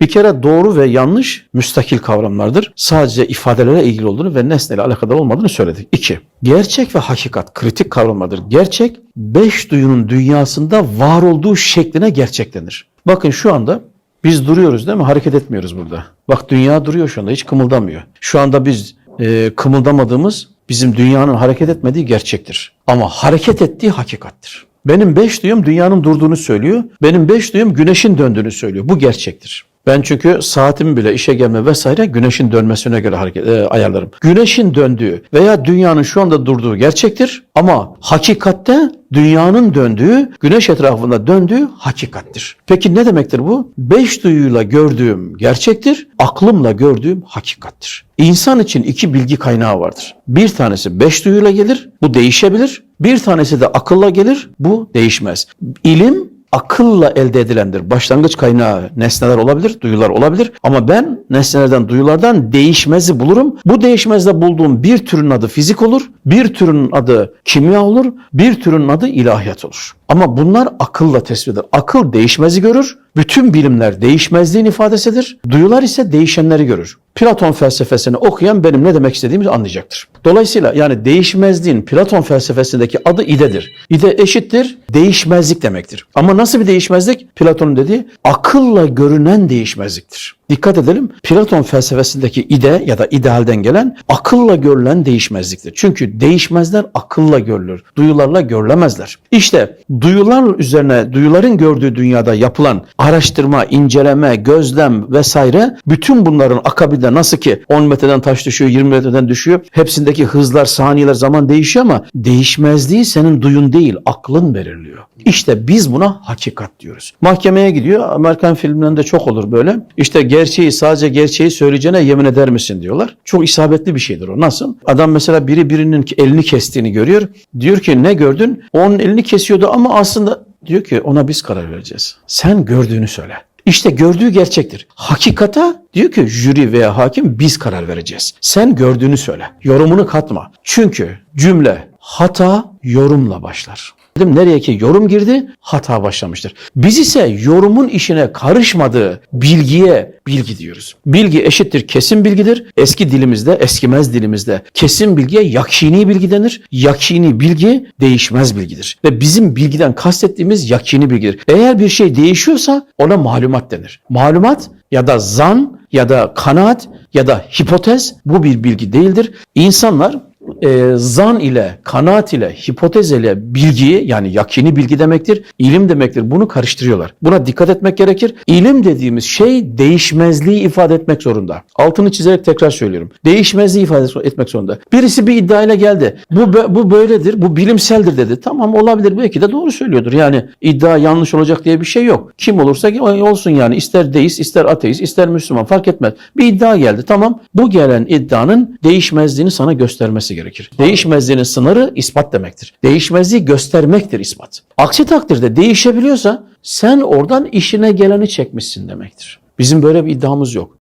Bir kere doğru ve yanlış müstakil kavramlardır. Sadece ifadelere ilgili olduğunu ve nesneyle alakadar olmadığını söyledik. İki, gerçek ve hakikat kritik kavramlardır. Gerçek, beş duyunun dünyasında var olduğu şekline gerçeklenir. Bakın şu anda biz duruyoruz değil mi? Hareket etmiyoruz burada. Bak dünya duruyor şu anda hiç kımıldamıyor. Şu anda biz e, kımıldamadığımız bizim dünyanın hareket etmediği gerçektir. Ama hareket ettiği hakikattir. Benim beş duyum dünyanın durduğunu söylüyor. Benim beş duyum güneşin döndüğünü söylüyor. Bu gerçektir. Ben çünkü saatimi bile işe gelme vesaire güneşin dönmesine göre hareket e, ayarlarım. Güneşin döndüğü veya dünyanın şu anda durduğu gerçektir ama hakikatte dünyanın döndüğü, güneş etrafında döndüğü hakikattir. Peki ne demektir bu? Beş duyuyla gördüğüm gerçektir, aklımla gördüğüm hakikattir. İnsan için iki bilgi kaynağı vardır. Bir tanesi beş duyuyla gelir, bu değişebilir. Bir tanesi de akılla gelir, bu değişmez. İlim akılla elde edilendir. Başlangıç kaynağı nesneler olabilir, duyular olabilir. Ama ben nesnelerden, duyulardan değişmezi bulurum. Bu değişmezde bulduğum bir türün adı fizik olur, bir türün adı kimya olur, bir türün adı ilahiyat olur. Ama bunlar akılla tespit edilir. Akıl değişmezi görür. Bütün bilimler değişmezliğin ifadesidir. Duyular ise değişenleri görür. Platon felsefesini okuyan benim ne demek istediğimi anlayacaktır. Dolayısıyla yani değişmezliğin Platon felsefesindeki adı idedir. İde eşittir değişmezlik demektir. Ama nasıl bir değişmezlik? Platon'un dediği akılla görünen değişmezliktir. Dikkat edelim Platon felsefesindeki ide ya da idealden gelen akılla görülen değişmezliktir. Çünkü değişmezler akılla görülür. Duyularla görülemezler. İşte duyular üzerine duyuların gördüğü dünyada yapılan araştırma, inceleme, gözlem vesaire bütün bunların akabinde nasıl ki 10 metreden taş düşüyor, 20 metreden düşüyor. Hepsindeki hızlar, saniyeler, zaman değişiyor ama değişmezliği senin duyun değil, aklın belirliyor. İşte biz buna hakikat diyoruz. Mahkemeye gidiyor. Amerikan filmlerinde çok olur böyle. İşte gerçeği sadece gerçeği söyleyeceğine yemin eder misin diyorlar. Çok isabetli bir şeydir o. Nasıl? Adam mesela biri birinin elini kestiğini görüyor. Diyor ki ne gördün? Onun elini kesiyordu ama aslında diyor ki ona biz karar vereceğiz. Sen gördüğünü söyle. İşte gördüğü gerçektir. Hakikata diyor ki jüri veya hakim biz karar vereceğiz. Sen gördüğünü söyle. Yorumunu katma. Çünkü cümle hata yorumla başlar. Dedim nereye ki yorum girdi hata başlamıştır. Biz ise yorumun işine karışmadığı bilgiye bilgi diyoruz. Bilgi eşittir kesin bilgidir. Eski dilimizde, eskimez dilimizde kesin bilgiye yakini bilgi denir. Yakini bilgi değişmez bilgidir. Ve bizim bilgiden kastettiğimiz yakini bilgidir. Eğer bir şey değişiyorsa ona malumat denir. Malumat ya da zan ya da kanaat ya da hipotez bu bir bilgi değildir. İnsanlar e, zan ile, kanaat ile, hipotez ile bilgiyi yani yakini bilgi demektir, ilim demektir. Bunu karıştırıyorlar. Buna dikkat etmek gerekir. İlim dediğimiz şey değişmezliği ifade etmek zorunda. Altını çizerek tekrar söylüyorum. Değişmezliği ifade etmek zorunda. Birisi bir iddiayla geldi. Bu bu böyledir, bu bilimseldir dedi. Tamam olabilir belki de doğru söylüyordur. Yani iddia yanlış olacak diye bir şey yok. Kim olursa olsun yani ister deist, ister ateist, ister Müslüman fark etmez. Bir iddia geldi. Tamam bu gelen iddianın değişmezliğini sana göstermesi gerekir. Değişmezliğinin sınırı ispat demektir. Değişmezliği göstermektir ispat. Aksi takdirde değişebiliyorsa sen oradan işine geleni çekmişsin demektir. Bizim böyle bir iddiamız yok.